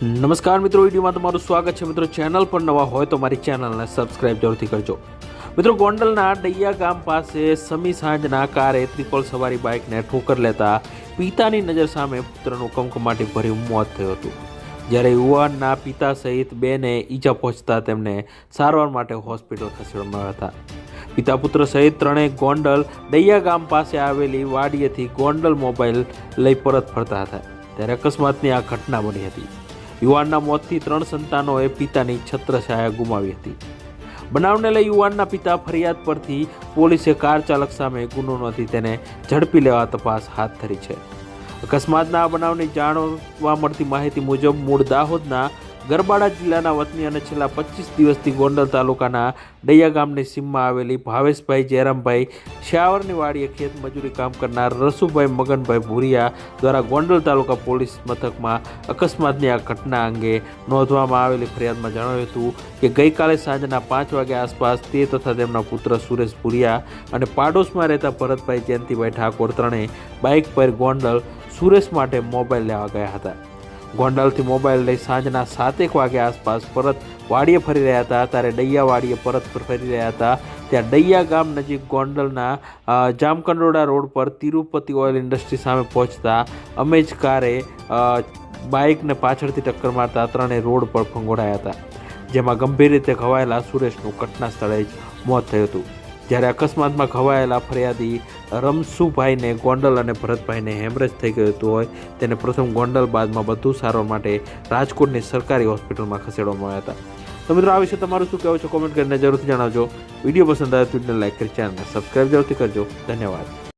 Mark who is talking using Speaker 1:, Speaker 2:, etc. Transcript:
Speaker 1: નમસ્કાર મિત્રો વિડીયોમાં તમારું સ્વાગત છે. મિત્રો, ચેનલ પર નવા હોય તો મારી ચેનલને સબસ્ક્રાઇબ જરૂરથી કરજો. મિત્રો, ગોંડલના ડૈયા ગામ પાસે સમી સાંજના કારે ત્રિપલ સવારી બાઇકને ઠોકર લેતા પિતાની નજર સામે પુત્રનું કમકમાટી ભર્યું મોત થયું હતું. જ્યારે યુવાનના પિતા સહિત બેને ઈજા પહોંચતા તેમને સારવાર માટે હોસ્પિટલ ખસેડવામાં હતા. પિતા પુત્ર સહિત ત્રણેય ગોંડલ ડૈયા ગામ પાસે આવેલી વાડીએથી ગોંડલ મોબાઈલ લઈ પરત ફરતા હતા. ત્યારે અકસ્માતની આ ઘટના બની હતી. યુવાનના મોતથી ત્રણ સંતાનોએ પિતાની છત્રછાયા ગુમાવી હતી. બનાવને લઈ યુવાનના પિતા ફરિયાદ પરથી પોલીસે કાર ચાલક સામે ગુનો નોંધી તેને ઝડપી લેવા તપાસ હાથ ધરી છે. અકસ્માતના આ બનાવની જાણવા મળતી માહિતી મુજબ મૂળ દાહોદના ગરબાડા જિલ્લાના વતની અને છેલ્લા પચીસ દિવસથી ગોંડલ તાલુકાના ડૈયા ગામની સીમમાં આવેલી ભાવેશભાઈ જયરામભાઈ શ્યાવરની વાડીએ ખેત મજૂરી કામ કરનાર રસુભાઈ મગનભાઈ ભુરિયા દ્વારા ગોંડલ તાલુકા પોલીસ મથકમાં અકસ્માતની આ ઘટના અંગે નોંધવામાં આવેલી ફરિયાદમાં જણાવ્યું હતું કે ગઈકાલે સાંજના પાંચ વાગ્યા આસપાસ તે તથા તેમના પુત્ર સુરેશ ભુરિયા અને પાડોશમાં રહેતા ભરતભાઈ જયંતિભાઈ ઠાકોર ત્રણેય બાઇક પર ગોંડલ સુરેશ માટે મોબાઈલ લેવા ગયા હતા. ગોંડલથી મોબાઈલ લઈ સાંજના સાતેક વાગે આસપાસ પરત વાડીએ ફરી રહ્યા હતા. ત્યારે ડૈયા વાડીએ પરત ફરી રહ્યા હતા. ત્યાં ડૈયા ગામ નજીક ગોંડલના જામકંડોડા રોડ પર તિરુપતિ ઓઇલ ઇન્ડસ્ટ્રી સામે પહોંચતા અમેજ કારે બાઇકને પાછળથી ટક્કર મારતા ત્રણેય રોડ પર ફંગોળાયા હતા. જેમાં ગંભીર રીતે ઘવાયેલા સુરેશનું ઘટના સ્થળે જ મોત થયું હતું. જ્યારે અકસ્માતમાં ઘવાયેલા ફરિયાદી રમસુભાઈને ગોંડલ અને ભરતભાઈને હેમરેજ થઈ ગયું હતું હોય, તેને પ્રથમ ગોંડલ બાદમાં બધું સારવાર માટે રાજકોટની સરકારી હોસ્પિટલમાં ખસેડવામાં આવ્યા હતા. તો મિત્રો, આ વિશે તમારું શું કહેવું છે? કોમેન્ટ કરીને જરૂરથી જણાવજો. વીડિયો પસંદ આવે તો વિડીયોને કરી ચેનલને સબસ્ક્રાઈબ જરૂરથી કરજો. ધન્યવાદ.